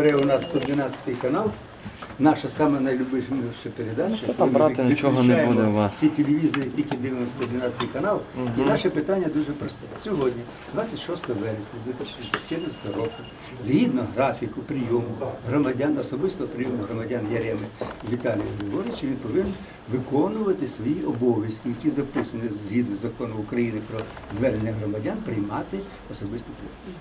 У нас 112 канал, наша сама найлюбіша передача. Ну, там брати нічого не буде у вас. Всі телевізори тільки дивимося 112 канал. І наше питання дуже просте. Сьогодні, 26 вересня 2014 року, згідно графіку прийому громадян, особисто прийому громадян Яреми Віталія Григоровича, він повинен виконувати свої обов'язки, які записані згідно закону України про звернення громадян, приймати особисто прийом.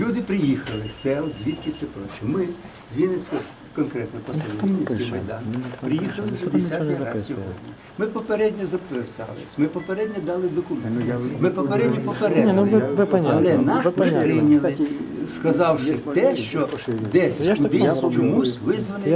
Люди приїхали з сел, звідки все проче. Ми, Вінницька, конкретно посилі, Вінницький Майдан, приїхали вже десятий раз сьогодні. Ми попередньо записались, ми попередньо дали документи, ми попередньо ну попередили, але нас не прийняли, сказавши те, що десь кудись чомусь визваний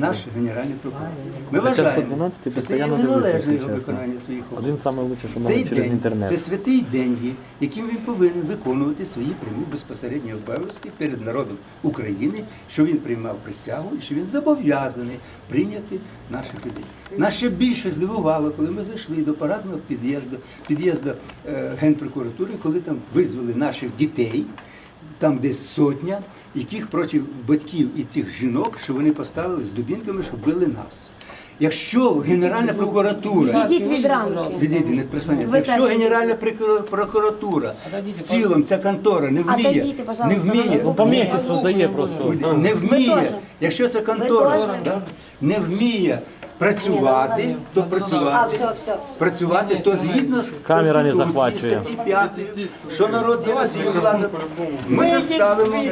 наш генеральний прокурор. Ми вважаємо, що це є неналежне його виконання своїх Один обов'язків. що Цей через день інтернет. це святий день, є, яким він повинен виконувати свої прямі безпосередні обов'язки перед народом України, що він приймав присягу і що він зобов'язаний прийняти наших людей. Нас ще більше здивувало, коли ми зайшли до парадного під'їзду, під'їзду е, генпрокуратури, коли там визвали наших дітей, там десь сотня, яких проти батьків і цих жінок, що вони поставили з дубінками, щоб били нас. Якщо Генеральна прокуратура Ідіть від рамки. Відійди, не. Ви Якщо теж Генеральна прокура- прокуратура в цілому ця контора не вміє, Отойдіть, пожалуйста, не вміє, на Помехи создає просто. не вміє, теж. якщо ця контора теж. да, не вміє працювати, то працювати, працювати, то згідно з Камера не захвачує. статті 5, що народ є влади, ми заставимо